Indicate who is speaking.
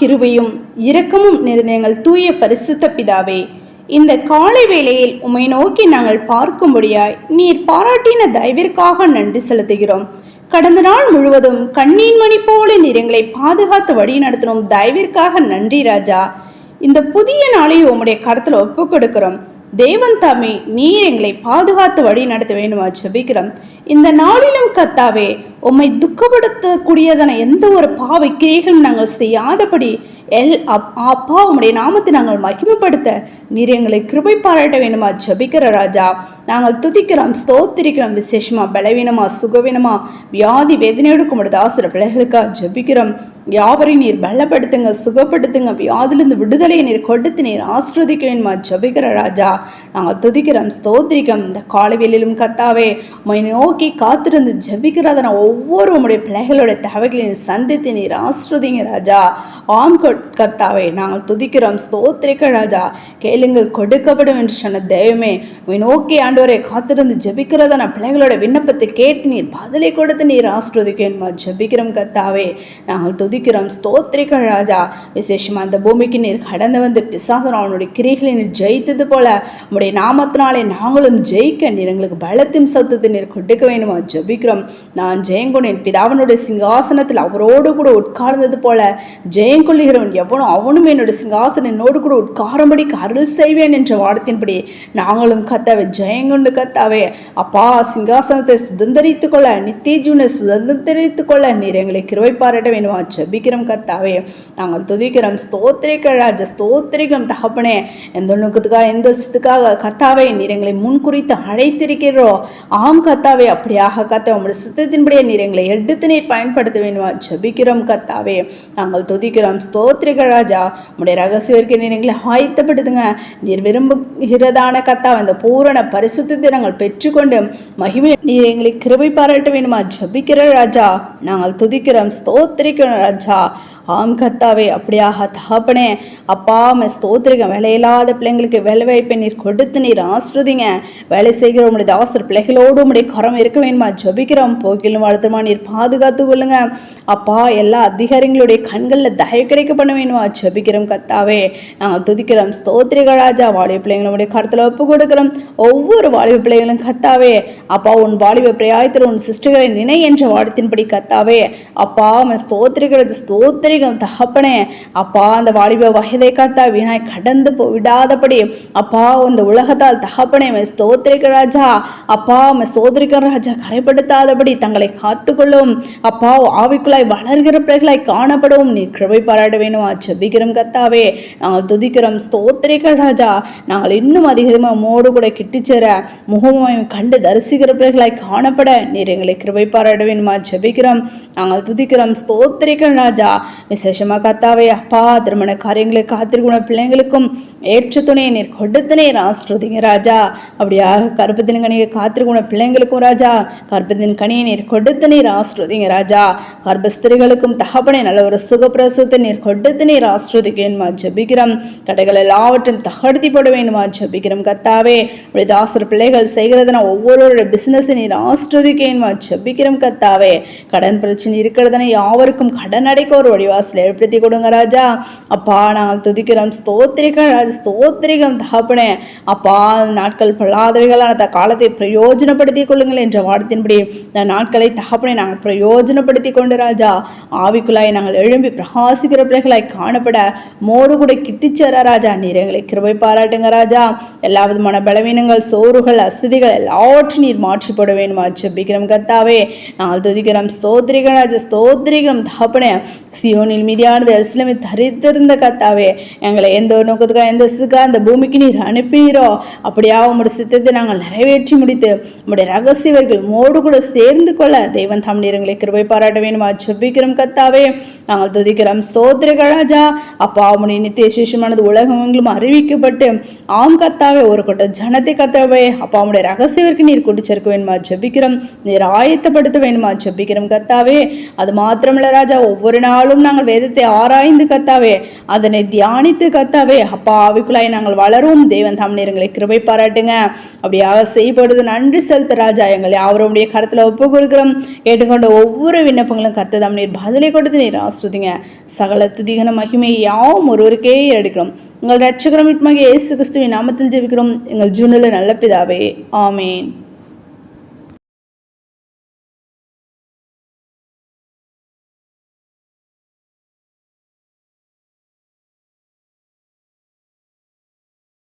Speaker 1: கிருபையும் இரக்கமும் நிறைந்த எங்கள் தூய பரிசுத்த பிதாவே இந்த காலை வேளையில் உம்மை நோக்கி நாங்கள் பார்க்கும்படியாய் நீர் பாராட்டின தயவிற்காக நன்றி செலுத்துகிறோம். கடந்த நாள் முழுவதும் கண்ணீன் மணி போல நீர் எங்களை பாதுகாத்து வழி நடத்தினோம். தயவிற்காக நன்றி ராஜா. இந்த புதிய நாளை உம்முடைய கருத்தில் ஒப்புக் கொடுக்கிறோம் தேவன் தாமே நீர் எங்களை பாதுகாத்து வழி நடத்த வேண்டுமா ஜபிக்கிறோம். இந்த நாளிலும் கத்தாவே உம்மை துக்கப்படுத்தக்கூடியதான எந்த ஒரு பாவை கிரியைகளும் நாங்கள் செய்யாதபடி எல் அப் அப்பா உம்முடைய நாமத்தை நாங்கள் மகிமைப்படுத்த நீர் எங்களை கிருபை பாராட்ட வேண்டுமா? ஜபிக்கிற ராஜா நாங்கள் துதிக்கிறோம் ஸ்தோத்திரிக்கிறோம் விசேஷமா பலவீனமா சுகவீனமா வியாதி வேதனையோடு உம்முடைய ஆசிர பிள்ளைகளுக்காக ஜபிக்கிறோம். யாவரையும் நீர் பலப்படுத்துங்க சுகப்படுத்துங்க வியாதிலிருந்து விடுதலையை நீர் கொடுத்து நீர் ஆஸ்ரோதிக்க வேண்டுமா? ஜபிக்கிற ராஜா நாங்கள் துதிக்கிறோம் ஸ்தோத்திரிக்கிறோம். இந்த காலவெளியிலும் கத்தாவே மை நோக்கி காத்திருந்து ஜபிக்கிறதன ஒவ்வொரு உங்களுடைய பிள்ளைகளோட தேவைகளையும் சந்தித்து நீர் ஆஸ்ருதிங்க ராஜா. ஆம் கர்த்தாவே நாங்கள் துதிக்கிறோம் ஸ்தோத்திரிக்க ராஜா. கேளுங்கள் கொடுக்கப்படும் என்று சொன்ன தெய்வமே மை நோக்கி ஆண்டவரை காத்திருந்து ஜெபிக்கிறதான பிள்ளைகளோட விண்ணப்பத்தை கேட்டு நீர் பதிலை கொடுத்து நீர் ஆசிர்வதிக்கணுமா ஜபிக்கிறோம் கர்த்தாவே. நாங்கள் துதிக்கிறோம் ஸ்தோத்திரிக்க ராஜா. விசேஷமாக அந்த பூமிக்கு நீர் கடந்து வந்து பிசாசனம் அவனுடைய கிரிகளை நீர் ஜெயித்தது போல உம்முடைய நாமத்தினாலே நாங்களும் ஜெயிக்க நீர் எங்களுக்கு பலத்தின் சத்துவத்தை நீர் கொடுக்க வேண்டுமா? ஜபிக்கிறோம். நான் ஜெயங்கொண்டேன் பிதாவனுடைய சிங்காசனத்தில் அவரோடு கூட உட்கார்ந்தது போல ஜெயங்கொள்ளுகிறவன் எவனும் அவனும் என்னுடைய சிங்காசனம் என்னோடு கூட உட்காரும்படிக்கு அருள் செய்வேன் என்ற வார்த்தையின்படி நாங்களும் கத்தாவே ஜெயங்கொண்டு கத்தாவே அப்பா சிங்காசனத்தை சுதந்திரித்துக் கொள்ள நித்திய ஜீவனை சுதந்திரித்துக் கொள்ள நீர் எங்களை கிருவை பாராட்ட வேண்டுமா? ஜபிக்கிறோம் கத்தாவே நாங்கள் துதிக்கிறோம். ஸ்தோத்திரிக்க ராஜ ஸ்தோத்திரிக்கிறோம் தகப்பனே. எந்த நோக்கத்துக்காக எந்த சித்துக்காக கர்த்தாவை நீர் எங்களை முன்குறித்து அழைத்திருக்கிறோ ஆம் கத்தாவே அப்படியாக கத்த உங்களுடைய சித்தத்தின்படியே நீர் எங்களை எடுத்து நீர் பயன்படுத்த வேண்டுமா ஜபிக்கிறோம் கத்தாவே நாங்கள் துதிக்கிறோம். ஸ்தோத்ரிக ராஜா. உடைய ரகசியருக்கு நீர் எங்களை ஆயத்தப்படுத்துங்க. நீர் விரும்புகிறதான கத்தா அந்த பூரண பரிசுத்தத்தை நாங்கள் பெற்றுக்கொண்டு மகிமை நீர் எங்களை கிருபை பாராட்ட வேண்டுமா ஜபிக்கிற ராஜா. நாங்கள் துதிக்கிறோம். ஸ்தோத்திரிக்கிறோம் ராஜா. ஆம் கத்தாவே அப்படியாக தகப்பனே அப்பா மே ஸ்தோத்திரிங்க வேலையில்லாத பிள்ளைங்களுக்கு வேலை வாய்ப்பை நீர் கொடுத்து நீர் ஆசிர்வதிங்க. வேலை செய்கிற உங்களுடைய தாசர் பிள்ளைகளோடு உங்களுடைய கரம் இருக்க வேண்டுமா? ஜபிக்கிறோம். போக்கிலும் வளர்த்துமா நீர் பாதுகாத்து கொள்ளுங்க. அப்பா எல்லா அதிகாரிகளுடைய கண்களில் தயவு கிடைக்க பண்ண வேணுமா ஜபிக்கிறோம் கத்தாவே நாங்கள் துதிக்கிறோம். ஸ்தோத்திரிக ராஜா வாலிப பிள்ளைங்களுடைய கருத்தில் ஒப்பு கொடுக்கிறோம். ஒவ்வொரு வாலிப பிள்ளைகளும் கத்தாவே அப்பா உன் வாலிப பிரயாயத்தில் உன் சிஸ்டர்களை நினை என்ற வாடத்தின்படி கத்தாவே அப்பா ஸ்தோத்திரிகிறது ஸ்தோத்திரி ஸ்தோத்திரிகம் தகப்பனே அப்பா அந்த வாலிப வயதை கத்தா வீணாய் கடந்து விடாதபடி அப்பா இந்த உலகத்தால் தகப்பனே அவன் ஸ்தோத்திரிக்க ராஜா அப்பா அவன் ஸ்தோத்திரிக்க ராஜா கரைப்படுத்தாதபடி தங்களை காத்துக்கொள்ளும் அப்பா ஆவிக்குள்ளாய் வளர்கிற பிள்ளைகளாய் காணப்படும் நீ கிருபை பாராட்ட வேணுமா ஜபிக்கிறோம் கத்தாவே நாங்கள் துதிக்கிறோம் ஸ்தோத்திரிக்க ராஜா நாங்கள் இன்னும் அதிகமாக மோடு கூட கிட்டிச்சேர முகமையும் கண்டு தரிசிக்கிற பிள்ளைகளாய் காணப்பட நீர் எங்களை கிருபை பாராட்ட வேணுமா ஜபிக்கிறோம் நாங்கள் துதிக்கிறோம் ஸ்தோத்திரிக்க ராஜா விசேஷமாக கத்தாவே அப்பா திருமண காரியங்களை காத்திருக்கிற பிள்ளைங்களுக்கும் ஏற்ற துணையை நீர் கொடுத்தனே நீர் ஆசிர்வதிங்க ராஜா. அப்படியாக கருப்பத்தின் கனியை காத்திருக்கிற பிள்ளைங்களுக்கும் ராஜா. கர்ப்பத்தின் கனியை நீர் கொடுத்து நீர் ஆசிர்வதிங்க ராஜா. கர்ப்பஸ்திரிகளுக்கும் தகப்பனை நல்ல ஒரு சுகப்பிரசவத்தை நீர் கொடுத்து நீர் ஆசிர்வதிக்கணுமா ஜபிக்கிறோம். தடைகள் எல்லாவற்றையும் தகர்த்தி போட வேணுமா ஜபிக்கிறோம் கத்தாவே உடைய தாசர் பிள்ளைகள் செய்கிறதுனா ஒவ்வொருவருடைய பிசினஸை நீர் ஆசிர்வதிக்கணுமா ஜபிக்கிறோம் கத்தாவே கடன் பிரச்சனை இருக்கிறதுனா யாவருக்கும் கடன் அடைக்க ஒரு வழிவாசல் ஏற்படுத்தி கொடுங்க ராஜா அப்பா நாங்கள் துதிக்கிறோம் ஸ்தோத்திரிக்க ராஜா ஸ்தோத்திரிகம் தகப்பனே அப்பா நாட்கள் பல்லாதவைகளான அந்த காலத்தை பிரயோஜனப்படுத்திக் கொள்ளுங்கள் என்ற வார்த்தையின்படி இந்த நாட்களை தகப்பனை நாங்கள் பிரயோஜனப்படுத்தி கொண்டு ராஜா ஆவிக்குள்ளாய் நாங்கள் எழும்பி பிரகாசிக்கிற பிள்ளைகளாய் காணப்பட மோடு கூட கிட்டிச்சேரா ராஜா நீர் எங்களை கிருபை பாராட்டுங்க ராஜா எல்லா விதமான பலவீனங்கள் சோறுகள் அசதிகள் எல்லாவற்றையும் நீர் மாற்றிப்பட வேணுமா ஜெபிக்கிறோம் கத்தாவே நாங்கள் துதிக்கிறோம் ஸ்தோத்திரிக ராஜா ஸ்தோத்ரிகம் தகப்பனே சியோனில் மீதியானது எருசலேமை தரித்திருந்த கத்தாவே எங்களை எந்த ஒரு நோக்கத்துக்காக எந்த சித்துக்காக அந்த பூமிக்கு நீர் அனுப்பினீரோ அப்படியா உங்களுடைய சித்தத்தை நாங்கள் நிறைவேற்றி முடித்து உங்களுடைய ரகசியவர்கள் மோடு கூட சேர்ந்து கொள்ள தெய்வம் தாம் கிருபை பாராட்ட வேணுமா ஜெபிக்கிறோம் கத்தாவே நாங்கள் துதிக்கிறோம் ஸ்தோத்திரிக ராஜா அப்பா உம்முடைய நித்திய சேஷமானது உலகமெங்கிலும் அறிவிக்கப்பட்டு ஆம் கத்தாவே ஒரு கொட்ட ஜனத்தை கத்தாவே அப்பா உம்முடைய ரகசியவருக்கு நீர் கூட்டி சேர்க்க வேணுமா ஜபிக்கிறோம் நீர் ஆயத்தப்படுத்த வேணுமா ஜபிக்கிறோம் கத்தாவே அது மாத்திரமில்ல ராஜா ஒவ்வொரு நாளும் நாங்கள் நாங்கள் வேதத்தை ஆராய்ந்து கத்தாவே அதனை தியானித்து கத்தாவே அப்பா ஆவிக்குள்ளாய் நாங்கள் வளரும். தேவன் தாம் எங்களை கிருபை பாராட்டுங்க. அப்படியாக செய்யப்படுது. நன்றி செலுத்த ராஜா எங்களை அவருடைய கருத்தில் ஒப்பு கொடுக்குறோம் கேட்டுக்கொண்ட ஒவ்வொரு விண்ணப்பங்களும் கத்ததாம் நீர் பதிலை கொடுத்து நீர் ஆஸ்துதிங்க சகல துதிகன மகிமை யாவும் ஒருவருக்கே எடுக்கிறோம். உங்கள் ரட்சகரம் இயேசு கிறிஸ்துவின் நாமத்தில் ஜெபிக்கிறோம். எங்கள் ஜூனில் நல்ல பிதாவே ஆமேன்.